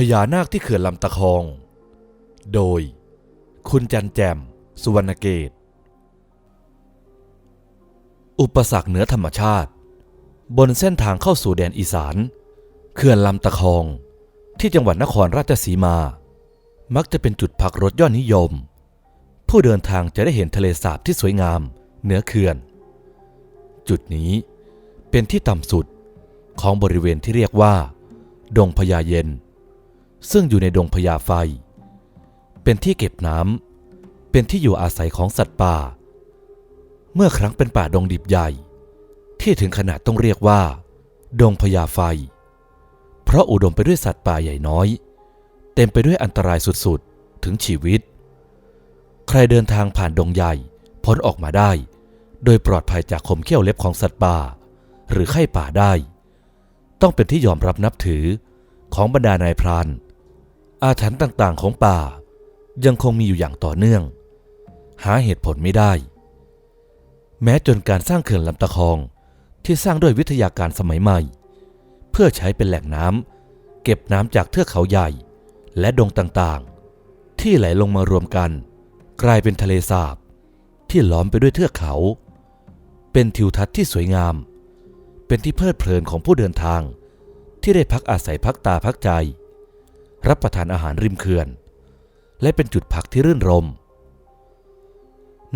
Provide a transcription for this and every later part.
พญานาคที่เขื่อนลำตะคอง โดย คุณจันแจม สุวรรณเกต อุปสรรคเหนือธรรมชาติ บนเส้นทางเข้าสู่แดนอีสาน เขื่อนลำตะคอง ที่จังหวัดนครราชสีมา มักจะเป็นจุดพักรถยอดนิยม ผู้เดินทางจะได้เห็นทะเลสาบที่สวยงาม เหนือเขื่อน จุดนี้เป็นที่ต่ำสุดของบริเวณที่เรียกว่า ดงพญาเย็น ซึ่งอยู่ในดงพญาไฟ เป็นที่เก็บน้ำ เป็นที่อยู่อาศัยของสัตว์ป่า เมื่อครั้งเป็นป่าดงดิบใหญ่ ที่ถึงขนาดต้องเรียกว่า ดงพญาไฟ เพราะอุดมไปด้วยสัตว์ป่าใหญ่น้อย เต็มไปด้วยอันตรายสุดๆ ถึงชีวิต ใครเดินทางผ่านดงใหญ่พ้นออกมาได้ โดยปลอดภัยจากคมเขี้ยวเล็บของสัตว์ป่า หรือไข้ป่าได้ ต้องเป็นที่ยอมรับนับถือของบรรดานายพราน อาถรรพ์ต่างๆของป่า ยังคงมีอยู่อย่างต่อเนื่อง หาเหตุผลไม่ได้ แม้จนการสร้างเขื่อนลำตะคองที่สร้างด้วยวิทยาการสมัยใหม่ เพื่อใช้เป็นแหล่งน้ำเก็บน้ำจากเทือกเขาใหญ่ และดงต่างๆ ที่ไหลลงมารวมกัน กลายเป็นทะเลสาบ ที่ล้อมไปด้วยเทือกเขา เป็นทิวทัศน์ที่สวยงาม เป็นที่เพลิดเพลินของผู้เดินทางที่ได้พักอาศัยพักตาพักใจ รับประทานอาหารริมเขื่อน และเป็นจุดพักที่รื่นรม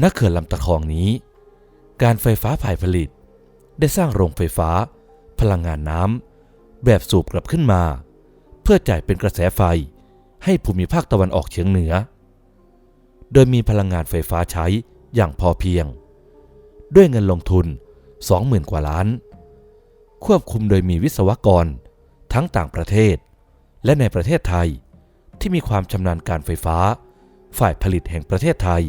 ณเขื่อนลำตะคองนี้ การไฟฟ้าฝ่ายผลิต ได้สร้างโรงไฟฟ้า พลังงานน้ำแบบสูบกลับขึ้นมา เพื่อจ่ายเป็นกระแสไฟให้ภูมิภาคตะวันออกเฉียงเหนือ โดยมีพลังงานไฟฟ้าใช้อย่างพอเพียง ด้วยเงินลงทุน 20,000 กว่าล้าน ควบคุมโดยมีวิศวกร ทั้งต่างประเทศ และในประเทศไทยที่มีความชำนาญการไฟฟ้า ฝ่ายผลิตแห่งประเทศไทย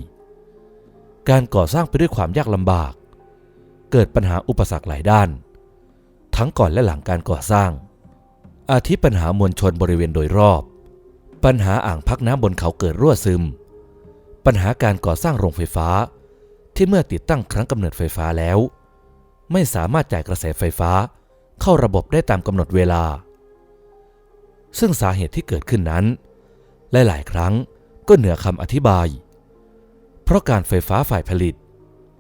การก่อสร้างไปด้วยความยากลำบาก เกิดปัญหาอุปสรรคหลายด้าน ทั้งก่อนและหลังการก่อสร้าง อาทิปัญหามวลชนบริเวณโดยรอบ ปัญหาอ่างพักน้ำบนเขาเกิดรั่วซึม ปัญหาการก่อสร้างโรงไฟฟ้า ที่เมื่อติดตั้งครั้งกำเนิดไฟฟ้าแล้ว ไม่สามารถจ่ายกระแสไฟฟ้าเข้าระบบได้ตามกำหนดเวลา ซึ่งสาเหตุที่เกิดขึ้นนั้น หลายๆ ครั้งก็เหนือคำอธิบาย เพราะการไฟฟ้าฝ่ายผลิต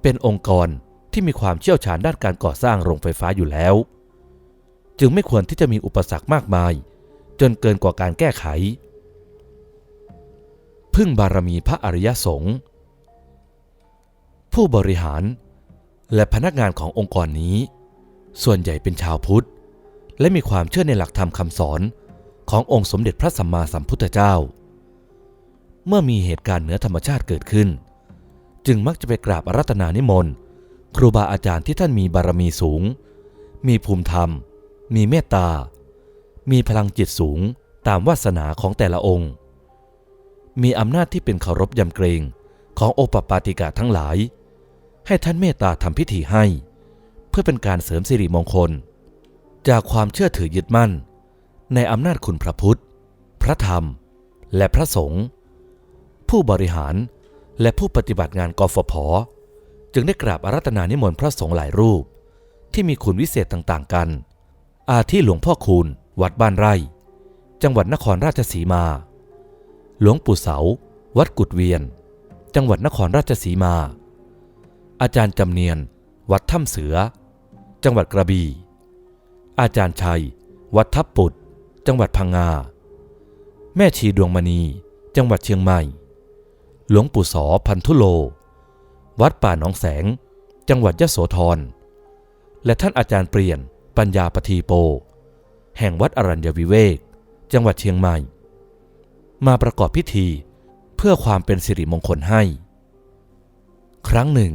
เป็นองค์กรที่มีความเชี่ยวชาญด้านการก่อสร้างโรงไฟฟ้าอยู่แล้ว จึงไม่ควรที่จะมีอุปสรรคมากมาย จนเกินกว่าการแก้ไข พึ่งบารมีพระอริยสงฆ์ผู้บริหารและพนักงานขององค์กรนี้ ส่วนใหญ่เป็นชาวพุทธ และมีความเชื่อในหลักธรรมคำสอน ขององค์สมเด็จพระสัมมาสัมพุทธเจ้า เมื่อมีเหตุการณ์เหนือธรรมชาติเกิดขึ้น จึงมักจะไปกราบอารัตนานิมนต์ ครูบาอาจารย์ที่ท่านมีบารมีสูง มีภูมิธรรม มีเมตตา มีพลังจิตสูงตามวาสนาของแต่ละองค์ มีอำนาจที่เป็นเคารพยำเกรงของโอปปาติกะทั้งหลาย ให้ท่านเมตตาทำพิธีให้ เพื่อเป็นการเสริมสิริมงคล จากความเชื่อถือยึดมั่น ในอำนาจคุณพระพุทธ พระธรรม และพระสงฆ์ผู้บริหารและผู้ปฏิบัติงานกฟผ จึงได้กราบอารัตนานิมนต์พระสงฆ์หลายรูป ที่มีคุณวิเศษต่างๆกัน อาทิหลวงพ่อคูณ วัดบ้านไร่ จังหวัดนครราชสีมา หลวงปู่เสา วัดกุดเวียน จังหวัดนครราชสีมา อาจารย์จำเนียน วัดถ้ำเสือ จังหวัดกระบี่อาจารย์ชัย วัดทับปุด จังหวัดพังงา แม่ชีดวงมณี จังหวัดเชียงใหม่ หลวงปู่สอพันธุโล วัดป่าหนองแสง จังหวัดยะโสธร และท่านอาจารย์เปลี่ยนปัญญาปทีโป แห่งวัดอรัญญวิเวก จังหวัดเชียงใหม่ มาประกอบพิธีเพื่อความเป็นสิริมงคลให้ ครั้งหนึ่ง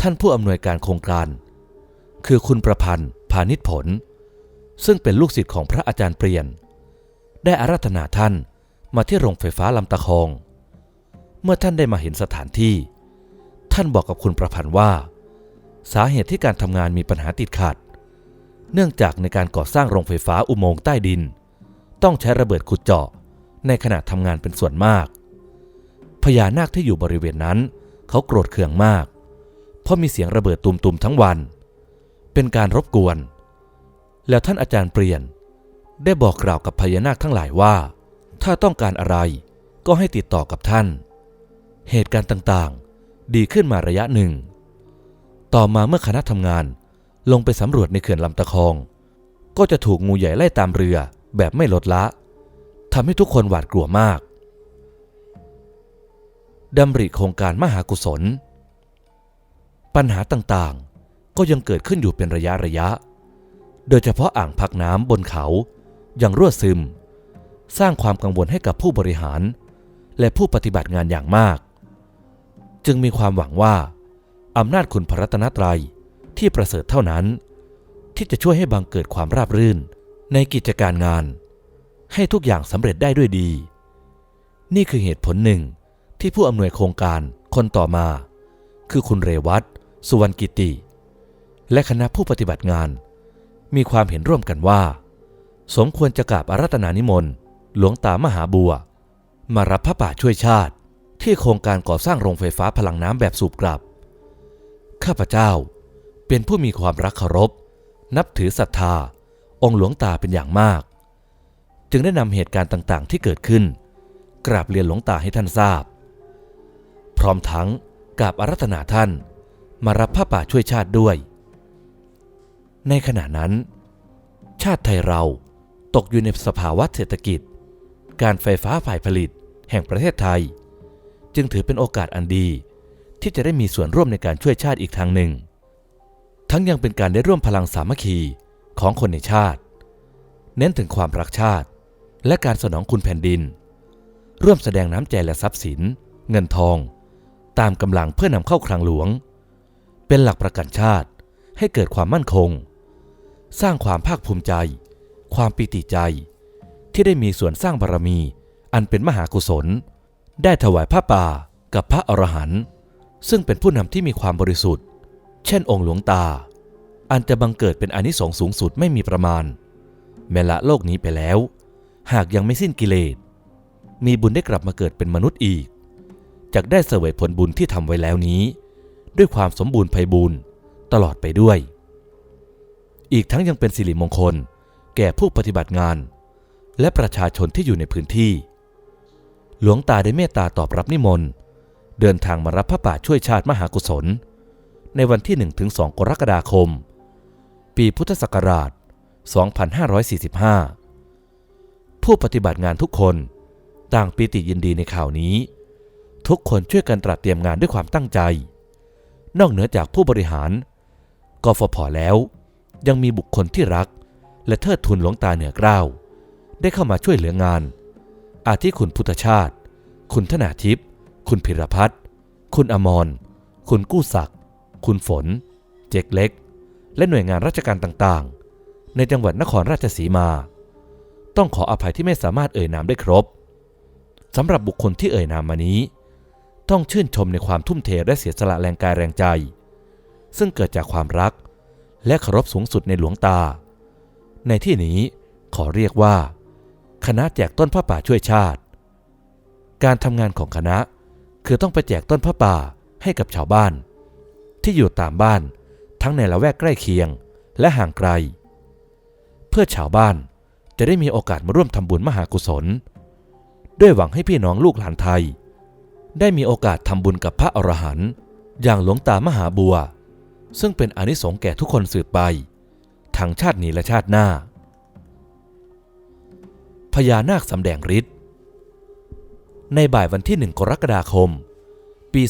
ท่านผู้อำนวยการโครงการ คือคุณประพันธ์พาณิชผล ซึ่งเป็นลูกศิษย์ของพระอาจารย์เปลี่ยน ได้อาราธนาท่านมาที่โรงไฟฟ้าลำตะคอง เมื่อท่านได้มาเห็นสถานที่ ท่านบอกกับคุณประพันธ์ว่า สาเหตุที่การทำงานมีปัญหาติดขัด เนื่องจากในการก่อสร้างโรงไฟฟ้าอุโมงค์ใต้ดิน ต้องใช้ระเบิดขุดเจาะในขณะทำงานเป็นส่วนมาก พญานาคที่อยู่บริเวณนั้น เขาโกรธเคืองมาก เพราะมีเสียงระเบิดตุมๆทั้งวัน เป็นการรบกวน แล้วท่านอาจารย์เปลี่ยน ได้บอกกล่าวกับพญานาคทั้งหลายว่า ถ้าต้องการอะไรก็ให้ติดต่อกับท่าน เหตุการณ์ต่างๆ ดีขึ้นมาระยะหนึ่ง ต่อมาเมื่อคณะทำงานลงไปสำรวจในเขื่อนลำตะคอง ก็จะถูกงูใหญ่ไล่ตามเรือแบบไม่ลดละทำให้ทุกคนหวาดกลัวมากดำริโครงการมหากุศล ปัญหาต่างๆ ก็ยังเกิดขึ้นอยู่เป็นระยะระยะ โดยเฉพาะอ่างพักน้ำบนเขาอย่างรั่วซึม สร้างความกังวลให้กับผู้บริหาร และผู้ปฏิบัติงานอย่างมาก จึงมีความหวังว่าอำนาจคุณพระรัตนตรัยที่ประเสริฐเท่านั้น ที่จะช่วยให้บังเกิดความราบรื่นในกิจการงาน ให้ทุกอย่างสำเร็จได้ด้วยดี นี่คือเหตุผลหนึ่งที่ผู้อำนวยโครงการคนต่อมา คือคุณเรวัตสุวรรณกิติ และคณะผู้ปฏิบัติงาน มีความเห็นร่วมกันว่า สมควรจะกราบอารัตนานิมนต์ หลวงตามหาบัว มารับพระป่าช่วยชาติ ที่โครงการก่อสร้างโรงไฟฟ้าพลังน้ำแบบสูบกลับ ข้าพเจ้าเป็นผู้มีความรักเคารพ นับถือศรัทธา องค์หลวงตาเป็นอย่างมาก จึงได้นำเหตุการณ์ต่างๆ ที่เกิดขึ้น กราบเรียนหลวงตาให้ท่านทราบ พร้อมทั้งกราบอารัธนาท่าน มารับผ้าป่าช่วยชาติด้วย ในขณะนั้น ชาติไทยเราตกอยู่ในสภาวะเศรษฐกิจ การไฟฟ้าฝ่ายผลิตแห่งประเทศไทย จึงถือเป็นโอกาสอันดี ที่จะได้มีส่วนร่วมในการช่วยชาติอีกทางหนึ่ง ทั้งยังเป็นการได้ร่วมพลังสามัคคีของคนในชาติ เน้นถึงความรักชาติ และการสนองคุณแผ่นดิน ร่วมแสดงน้ำใจและทรัพย์สิน เงินทอง ตามกำลังเพื่อนำเข้าคลังหลวง เป็นหลักประกันชาติให้เกิดความมั่นคง สร้างความภาคภูมิใจ ความปิติใจ ที่ได้มีส่วนสร้างบารมี อันเป็นมหากุศล ได้ถวายผ้าป่ากับพระอรหันต์ซึ่งเป็นผู้นำที่มีความบริสุทธิ์ เช่นองค์หลวงตา อันจะบังเกิดเป็นอนิสงส์สูงสุดไม่มีประมาณ แม้ละโลกนี้ไปแล้ว หากยังไม่สิ้นกิเลส มีบุญได้กลับมาเกิดเป็นมนุษย์อีกจะได้เสวยผลบุญที่ทำไว้แล้วนี้ ด้วยความสมบูรณ์ไพบูรณ์ตลอดไปด้วย อีกทั้งยังเป็นสิริมงคล แก่ผู้ปฏิบัติงาน และประชาชนที่อยู่ในพื้นที่ หลวงตาได้เมตตาตอบรับนิมนต์ เดินทางมารับพระป่าช่วยชาติมหากุศล ในวันที่ 1-2 กรกฎาคม ปีพุทธศักราช 2545 ผู้ปฏิบัติงานทุกคนต่างปีติยินดีในข่าวนี้ ทุกคนช่วยกันตรัสเตรียมงานด้วยความตั้งใจ นอกเหนือจากผู้บริหารกฟผแล้ว ยังมีบุคคลที่รัก และเทิดทูนหลวงตาเหนือเกล้าได้เข้ามาช่วยเหลืองาน อาทิคุณพุทธชาติ คุณธนาทิพย์คุณพิรพัฒน์คุณอมร คุณกู้ศักดิ์คุณฝน เจกเล็ก และหน่วยงานราชการต่างๆ ในจังหวัดนครราชสีมา ต้องขออภัยที่ไม่สามารถเอ่ยนามได้ครบสำหรับบุคคลที่เอ่ยนามมานี้ ต้องชื่นชมในความทุ่มเทและเสียสละแรงกายแรงใจ ซึ่งเกิดจากความรัก และเคารพสูงสุดในหลวงตา ในที่นี้ขอเรียกว่า คณะแจกต้นผ้าป่าช่วยชาติ การทำงานของคณะคือต้องไปแจกต้นผ้าป่าให้กับชาวบ้าน ที่อยู่ตามบ้าน ทั้งในละแวกใกล้เคียงและห่างไกล เพื่อชาวบ้านจะได้มีโอกาสมาร่วมทำบุญมหากุศล ด้วยหวังให้พี่น้องลูกหลานไทย ได้มีโอกาสทำบุญกับพระอรหันต์อย่างหลวงตามหาบัว ซึ่งเป็นอนิสงส์แก่ทุกคนสืบไป ทั้งชาตินี้และชาติหน้า พญานาคสำแดงฤทธิ์ในบ่ายวันที่1กรกฎาคม ปี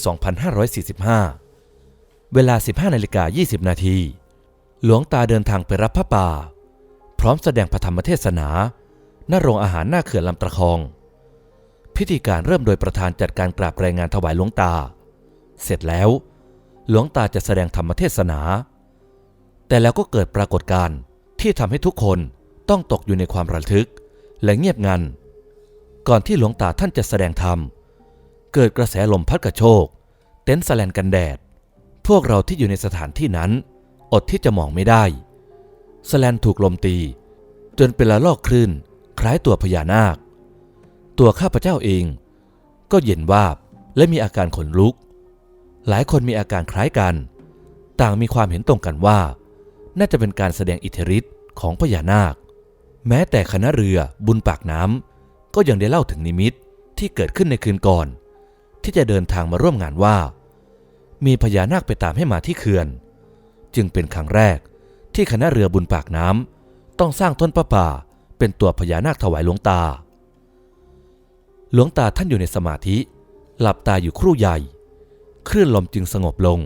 2545 เวลา 15นาฬิกา20 นาที หลวงตาเดินทางไปรับพระป่า พร้อมแสดงพระธรรมเทศนาณโรงอาหารหน้าเขื่อนลำตะคอง พิธีการเริ่มโดยประธานจัดการกราบรายงานถวายหลวงตา เสร็จแล้ว หลวงตาจะแสดงธรรมเทศนา แต่แล้วก็เกิดปรากฏการณ์ที่ทำให้ทุกคนต้องตกอยู่ในความระทึกและเงียบงัน ก่อนที่หลวงตาท่านจะแสดงธรรม เกิดกระแสลมพัดกระโชก เต็นท์แสแลนกันแดด พวกเราที่อยู่ในสถานที่นั้น อดที่จะมองไม่ได้แสแลนถูกลมตี จนเป็นละลอกคลื่นคล้ายตัวพญานาค ตัวข้าพเจ้าเอง ก็เย็นวาบและมีอาการขนลุก หลายคนมีอาการคล้ายกัน ต่างมีความเห็นตรงกันว่า น่าจะเป็นการแสดงอิทธิฤทธิ์ของพญานาค แม้แต่คณะเรือบุญปากน้ำก็ยังได้เล่าถึงนิมิตที่เกิดขึ้นในคืนก่อน ที่จะเดินทางมาร่วมงานว่า มีพญานาคไปตามให้มาที่เขื่อน จึงเป็นครั้งแรกที่คณะเรือบุญปากน้ำต้องสร้างต้นประป่าเป็นตัวพญานาคถวายหลวงตา หลวงตาท่านอยู่ในสมาธิ หลับตาอยู่ครู่ใหญ่ คลื่นลมจึงสงบลง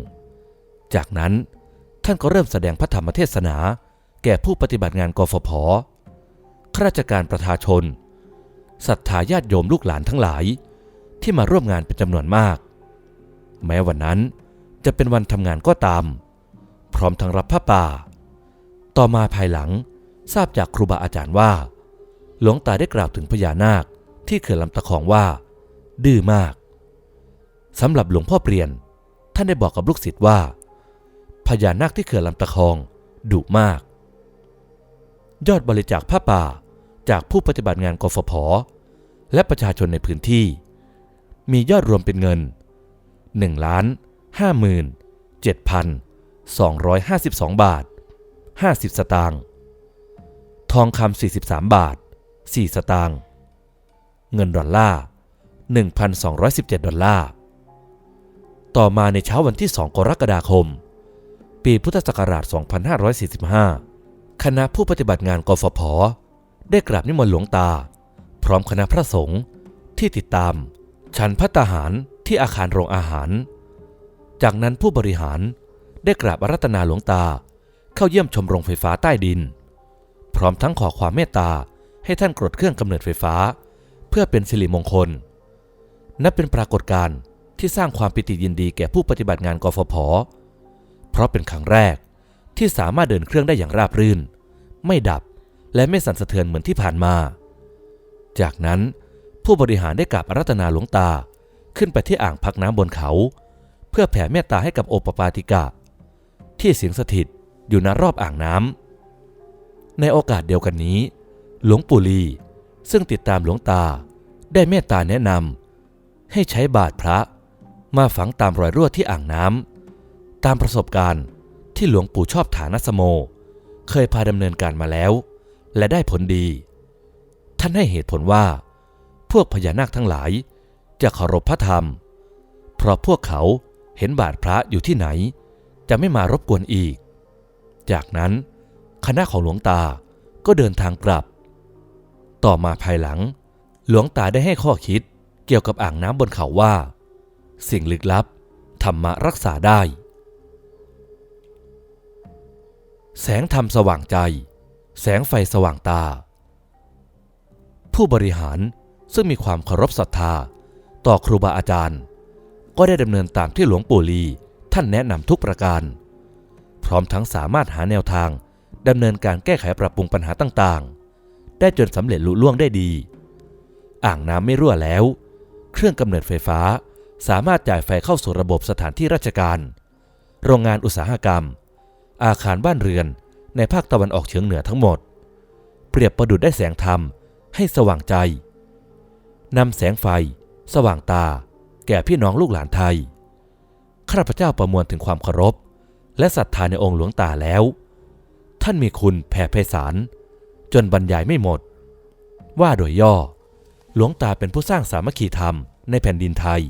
จากนั้นท่านก็เริ่มแสดงพระธรรมเทศนา แก่ผู้ปฏิบัติงานกฟผข้าราชการประชาชนศรัทธาญาติโยมลูกหลานทั้งหลาย ที่มาร่วมงานเป็นจำนวนมาก แม้วันนั้นจะเป็นวันทำงานก็ตาม พร้อมทั้งรับผ้าป่า ต่อมาภายหลังทราบจากครูบาอาจารย์ว่า หลวงตาได้กล่าวถึงพญานาคที่เขื่อนลำตะคองว่า ดื้อมาก สำหรับหลวงพ่อเปลี่ยน ท่านได้บอกกับลูกศิษย์ว่า พญานาคที่เขื่อนลำตะคองดุมาก ยอดบริจาคผ้าป่าจากผู้ปฏิบัติงานกฟผ และประชาชนในพื้นที่ มียอดรวมเป็นเงิน 1 ล้าน 5 7 252 บาท 50 สตางค์ ทองคำ43 บาท 4 สตางค์ เงินดอลลาร์ 1,217 ดอลลาร์ ต่อมาในเช้าวันที่ 2 กรกฎาคม ปีพุทธศักราช 2545 คณะผู้ปฏิบัติงานกฟผ ได้กราบนิมนต์หลวงตา พร้อมคณะพระสงฆ์ที่ติดตาม ฉันพัตตาหารที่อาคารโรงอาหาร จากนั้นผู้บริหารได้กราบอารัตนาหลวงตา เข้าเยี่ยมชมโรงไฟฟ้าใต้ดิน พร้อมทั้งขอความเมตตาให้ท่านกรดเครื่องกำเนิดไฟฟ้า เพื่อเป็นสิริมงคล นับเป็นปรากฏการณ์ ที่สร้างความปิติยินดีแก่ผู้ปฏิบัติงานกฟผ เพราะเป็นครั้งแรกที่สามารถเดินเครื่องได้อย่างราบรื่น ไม่ดับและไม่สั่นสะเทือนเหมือนที่ผ่านมา จากนั้นผู้บริหารได้กราบอารัตนาหลวงตาขึ้นไปที่อ่างพักน้ำบนเขา เพื่อแผ่เมตตาให้กับโอปปาติกะ ที่สิงสถิตอยู่ณรอบอ่างน้ำในโอกาสเดียวกันนี้ หลวงปู่ลีซึ่งติดตามหลวงตาได้เมตตาแนะนำให้ใช้บาทพระ มาฝังตามรอยรั่วที่อ่างน้ำตามประสบการณ์ที่หลวงปู่ชอบฐานสโม เคยพาดำเนินการมาแล้ว และได้ผลดี ท่านให้เหตุผลว่า พวกพญานาคทั้งหลาย จะเคารพพระธรรม เพราะพวกเขาเห็นบาทพระอยู่ที่ไหน จะไม่มารบกวนอีก จากนั้นคณะของหลวงตาก็เดินทางกลับ ต่อมาภายหลัง หลวงตาได้ให้ข้อคิดเกี่ยวกับอ่างน้ำบนเขาว่า สิ่งลึกลับ ธรรมะรักษาได้ แสงธรรมสว่างใจ แสงไฟสว่างตา ผู้บริหารซึ่งมีความเคารพศรัทธา ต่อครูบาอาจารย์ ก็ได้ดำเนินตามที่หลวงปู่ลีท่านแนะนำทุกประการ พร้อมทั้งสามารถหาแนวทางดำเนินการแก้ไขปรับปรุงปัญหาต่างๆ ได้จนสำเร็จลุล่วงได้ดี อ่างน้ำไม่รั่วแล้ว เครื่องกำเนิดไฟฟ้า สามารถจ่ายไฟเข้าสู่ระบบสถานที่ราชการ โรงงานอุตสาหกรรม อาคารบ้านเรือนในภาคตะวันออกเฉียงเหนือทั้งหมด เปรียบประดุดได้แสงธรรมให้สว่างใจนำแสงไฟ สว่างตา แก่พี่น้องลูกหลานไทย ข้าพเจ้าประมวลถึงความเคารพ และศรัทธาในองค์หลวงตาแล้ว ท่านมีคุณแผ่ไพศาลจนบรรยายไม่หมด ว่าโดยย่อ หลวงตาเป็นผู้สร้างสามัคคีธรรมในแผ่นดินไทย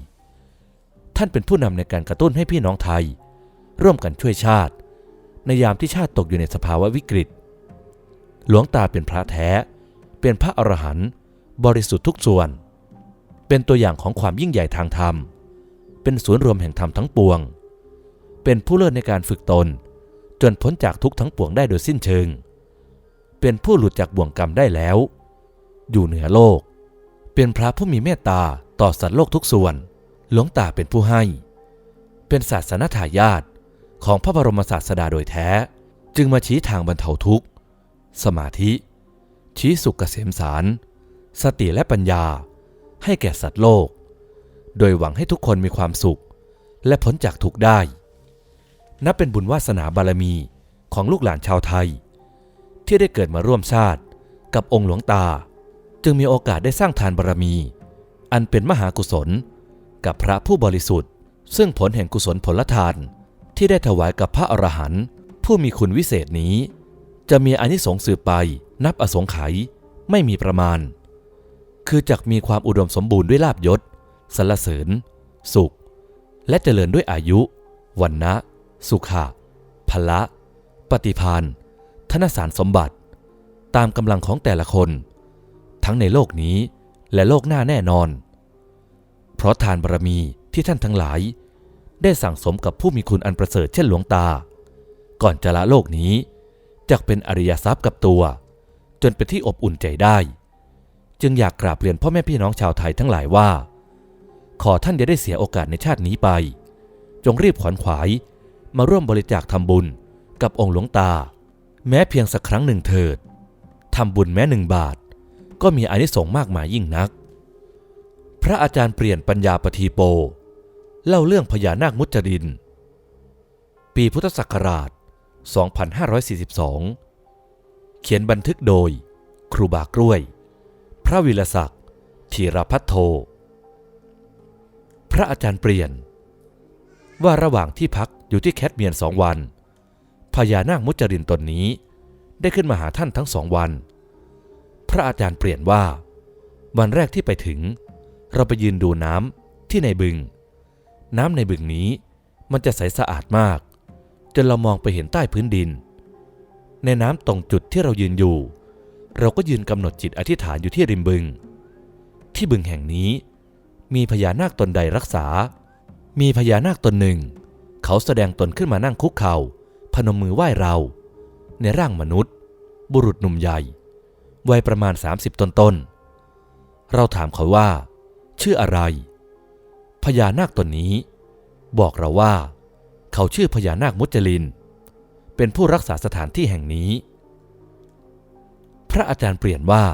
ท่านเป็นผู้นำในการกระตุ้นให้พี่น้องไทย ร่วมกันช่วยชาติ ในยามที่ชาติตกอยู่ในสภาวะวิกฤต หลวงตาเป็นพระแท้ เป็นพระอรหันต์บริสุทธิ์ทุกส่วน เป็นตัวอย่างของความยิ่งใหญ่ทางธรรม เป็นศูนย์รวมแห่งธรรมทั้งปวง เป็นผู้เลิศในการฝึกตน จนพ้นจากทุกทั้งปวงได้โดยสิ้นเชิง เป็นผู้หลุดจากบ่วงกรรมได้แล้ว อยู่เหนือโลก เป็นพระผู้มีเมตตาต่อสัตว์โลกทุกส่วน หลวงตาเป็นผู้ให้ เป็นศาสนทายาทของพระบรมศาสดาโดยแท้ จึงมาชี้ทางบรรเทาทุกข์ สมาธิ ชี้สุขเกษมสาร สติและปัญญาให้แก่สัตว์โลก โดยหวังให้ทุกคนมีความสุข และพ้นจากทุกข์ได้ นับเป็นบุญวาสนาบารมีของลูกหลานชาวไทย ที่ได้เกิดมาร่วมชาติกับองค์หลวงตา จึงมีโอกาสได้สร้างทานบารมี อันเป็นมหากุศล กับพระผู้บริสุทธิ์ ซึ่งผลแห่งกุศลผลทานที่ได้ถวายกับพระอรหันต์ผู้มีคุณวิเศษนี้ จะมีอนิสงส์สืบไปนับอสงไขยไม่มีประมาณ คือจักมีความอุดมสมบูรณ์ด้วยลาบยศสรรเสริญ สุข และเจริญด้วยอายุ วันนะ สุขะพละ ปฏิพานธนสารสมบัติ ตามกำลังของแต่ละคน ทั้งในโลกนี้และโลกหน้าแน่นอน เพราะทานบารมีที่ท่านทั้งหลาย ได้สั่งสมกับผู้มีคุณอันประเสริฐเช่นหลวงตา ก่อนจะละโลกนี้จักเป็นอริยทรัพย์กับตัว จนเป็นที่อบอุ่นใจได้ จึงอยากกราบเรียนพ่อแม่พี่น้องชาวไทยทั้งหลายว่า ขอท่านอย่าได้เสียโอกาสในชาตินี้ไป จงรีบขวนขวาย มาร่วมบริจาคทำบุญกับองค์หลวงตา แม้เพียงสักครั้งหนึ่งเถิดทำบุญแม้หนึ่งบาท ก็มีอานิสงส์มากมายยิ่งนัก พระอาจารย์เปลี่ยนปัญญาปทีโป เล่าเรื่องพญานาคมุจริน ปีพุทธศักราช 2542 เขียนบันทึกโดย ครูบากล้วย พระวิลศักดิ์ธีรพัทโท พระอาจารย์เปลี่ยน ว่าระหว่างที่พักอยู่ที่แคทเมียนสองวัน พญานาคมุจรินตนนี้ได้ขึ้นมาหาท่านทั้งสองวัน พระอาจารย์เปลี่ยนว่า วันแรกที่ไปถึง เราไปยืนดูน้ำที่ในบึง น้ำในบึงนี้มันจะใสสะอาดมาก จนเรามองไปเห็นใต้พื้นดิน ในน้ำตรงจุดที่เรายืนอยู่ เราก็ยืนกำหนดจิตอธิษฐานอยู่ที่ริมบึง ที่บึงแห่งนี้ มีพญานาคตนใดรักษา มีพญานาคตนหนึ่ง เขาแสดงตนขึ้นมานั่งคุกเข่า พนมมือไหว้เรา ในร่างมนุษย์ บุรุษหนุ่มใหญ่วัยประมาณ 30 ต้นต้น เราถามเขาว่า ชื่ออะไร พญานาคตนนี้ บอกเราว่า เขาชื่อพญานาคมุจลิน เป็นผู้รักษาสถานที่แห่งนี้ พระอาจารย์เปลี่ยนว่า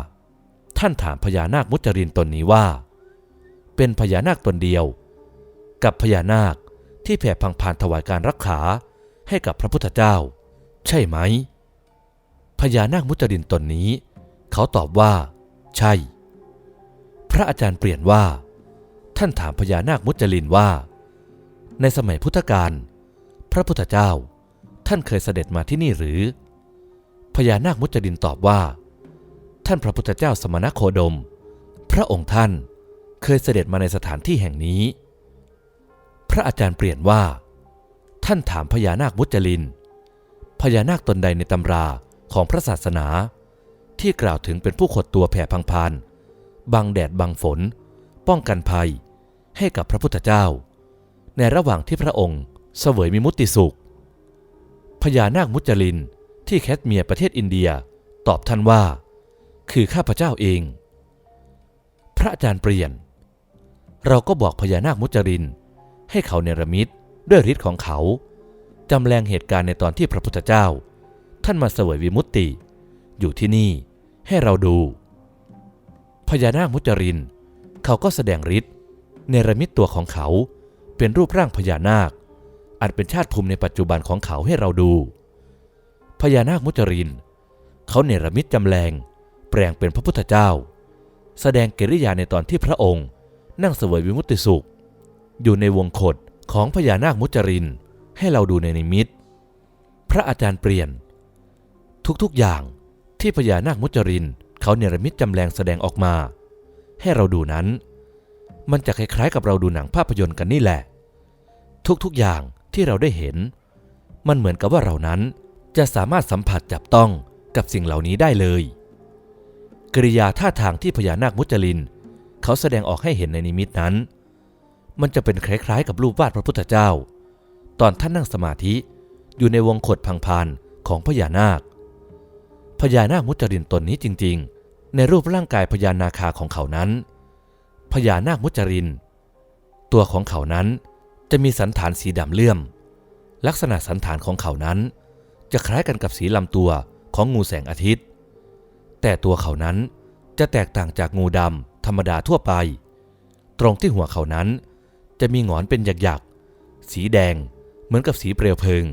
ท่านถามพญานาคมุจรินตนนี้ว่า เป็นพญานาคตนเดียว กับพญานาคที่แผ่พังพานถวายการรักษาให้กับพระพุทธเจ้า ใช่ไหมพญานาคมุจรินตนนี้ เขาตอบว่า ใช่ พระอาจารย์เปลี่ยนว่า ท่านถามพญานาคมุจลินว่า ในสมัยพุทธกาลพระพุทธเจ้าท่านเคยเสด็จมาที่นี่หรือ พญานาคมุจลินตอบว่า ท่านพระพุทธเจ้าสมณโคดม พระองค์ท่านเคยเสด็จมาในสถานที่แห่งนี้ พระอาจารย์เปลี่ยนว่า ท่านถามพญานาคมุจลิน พญานาคตนใดในตำราของพระศาสนา ที่กล่าวถึงเป็นผู้ขดตัวแผ่พังพาน บังแดดบังฝน ป้องกันภัย ให้กับพระพุทธเจ้า ในระหว่างที่พระองค์เสวยมิมุติสุขพญานาคมุจลินที่แคทเมียประเทศอินเดียตอบท่านว่า คือข้าพเจ้าเอง พระอาจารย์เปลี่ยน เราก็บอกพญานาคมุจริน ให้เขาเนรมิตด้วยฤทธิ์ของเขาจำแรงเหตุการณ์ในตอนที่พระพุทธเจ้า ท่านมาเสวยวิมุตติ อยู่ที่นี่ให้เราดู พญานาคมุจริน เขาก็แสดงฤทธิ์เนรมิตตัวของเขาเป็นรูปร่างพญานาค อันเป็นชาติภูมิในปัจจุบันของเขาให้เราดู พญานาคมุจริน เขาเนรมิตจำแรงแปลงเป็นพระพุทธเจ้า แสดงกิริยาในตอนที่พระองค์ นั่งเสวยวิมุตติสุข อยู่ในวงขดของพญานาคมุจรินให้เราดูในนิมิต พระอาจารย์เปลี่ยน ทุกๆอย่างที่พญานาคมุจริน เขาเนรมิตจำแรงแสดงออกมา ให้เราดูนั้น มันจะคล้ายๆกับเราดูหนังภาพยนตร์กันนี่แหละ ทุกๆอย่างที่เราได้เห็น มันเหมือนกับว่าเรานั้นจะสามารถสัมผัสจับต้องกับสิ่งเหล่านี้ได้เลย กริยาท่าทางที่พญานาคมุจลิน เขาแสดงออกให้เห็นในนิมิตนั้น มันจะเป็นคล้ายๆกับรูปวาดพระพุทธเจ้า ตอนท่านนั่งสมาธิอยู่ในวงขดพังพานของพญานาค พญานาคมุจลินตนนี้จริง ๆ ในรูปร่างกายพญานาคาของเขานั้น พญานาคมุจริน ตัวของเขานั้นจะมีสันฐานสีดำเลื่อม ลักษณะสันฐานของเขานั้น จะคล้ายกันกับสีลำตัวของงูแสงอาทิตย์ แต่ตัวเขานั้นจะแตกต่างจากงูดำธรรมดาทั่วไป ตรงที่หัวเขานั้น จะมีหงอนเป็นหยักๆสีแดงเหมือนกับสีเปลวเพลิง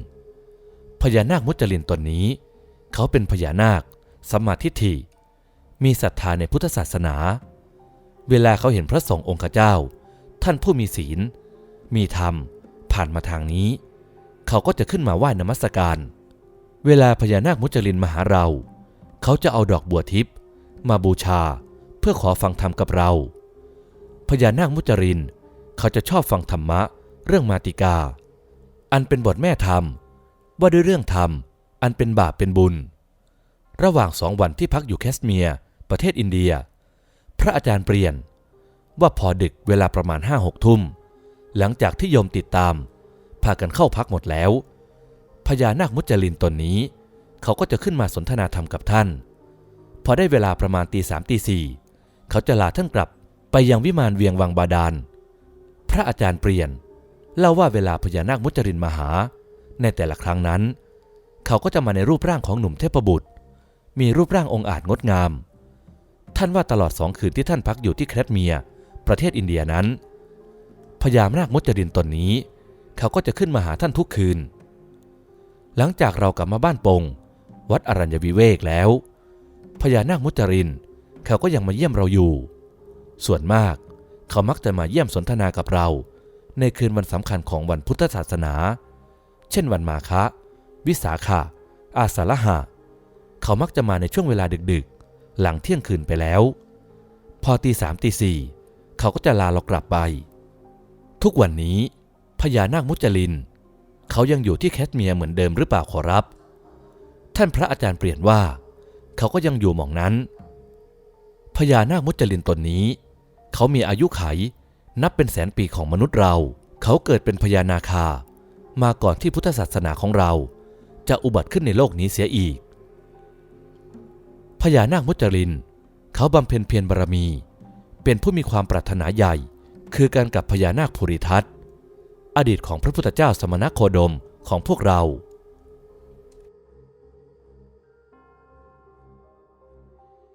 พญานาคมุจลินตนนี้ เขาเป็นพญานาค สมมาทิฏฐิมีศรัทธาในพุทธศาสนา เวลาเขาเห็นพระสงฆ์องค์เจ้า ท่านผู้มีศีล มีธรรม ผ่านมาทางนี้ เขาก็จะขึ้นมาไหว้นมัสการ เวลาพญานาคมุจลินมาหาเรา เขาจะเอาดอกบัวทิพย์มาบูชาเพื่อขอฟังธรรมกับเรา พญานาคมุจริน เขาจะชอบฟังธรรมะ เรื่องมาติกา อันเป็นบทแม่ธรรม ว่าด้วยเรื่องธรรม อันเป็นบาปเป็นบุญ ระหว่างสองวันที่พักอยู่แคสเมียร์ประเทศอินเดีย พระอาจารย์เปลี่ยน ว่าพอดึกเวลาประมาณห้าหกทุ่ม หลังจากที่โยมติดตาม พากันเข้าพักหมดแล้วพญานาคมุจลินตนนี้ เขาก็จะขึ้นมาสนทนาธรรมกับท่าน พอได้เวลาประมาณตีสามตีสี่เขาจะลาท่านกลับไปยังวิมานเวียงวังบาดาล พระอาจารย์เปลี่ยนเล่าว่าเวลาพญานาคมุจรินมาหา ในแต่ละครั้งนั้น เขาก็จะมาในรูปร่างของหนุ่มเทพบุตร มีรูปร่างองค์อาจงดงาม ท่านว่าตลอดสองคืนที่ท่านพักอยู่ที่แครเมีย ประเทศอินเดียนั้นพญานาคมุจรินตนนี้ เขาก็จะขึ้นมาหาท่านทุกคืน หลังจากเรากลับมาบ้านปง วัดอรัญญวิเวกแล้วพญานาคมุจริน เขาก็ยังมาเยี่ยมเราอยู่ ส่วนมากเขามักจะมาเยี่ยมสนทนากับเรา ในคืนวันสำคัญของวันพุทธศาสนา เช่นวันมาคะ วิสาขะอาสาฬหะ เขามักจะมาในช่วงเวลาดึกๆ หลังเที่ยงคืนไปแล้ว พอตีสามตีสี่เขาก็จะลาเรากลับไป ทุกวันนี้พญานาคมุจลิน เขายังอยู่ที่แคสเมียร์เหมือนเดิมหรือเปล่าขอรับ ท่านพระอาจารย์เปลี่ยนว่า เขาก็ยังอยู่หม่องนั้น พญานาคมุจลินตนนี้ เขามีอายุไขนับเป็นแสนปีของมนุษย์เรา เขาเกิดเป็นพญานาคา มาก่อนที่พุทธศาสนาของเรา จะอุบัติขึ้นในโลกนี้เสียอีก พญานาคมุจริน เขาบำเพ็ญเพียรบารมี เป็นผู้มีความปรารถนาใหญ่ คือการกับพญานาคภูริทัตอดีตของพระพุทธเจ้าสมณโคดมของพวกเรา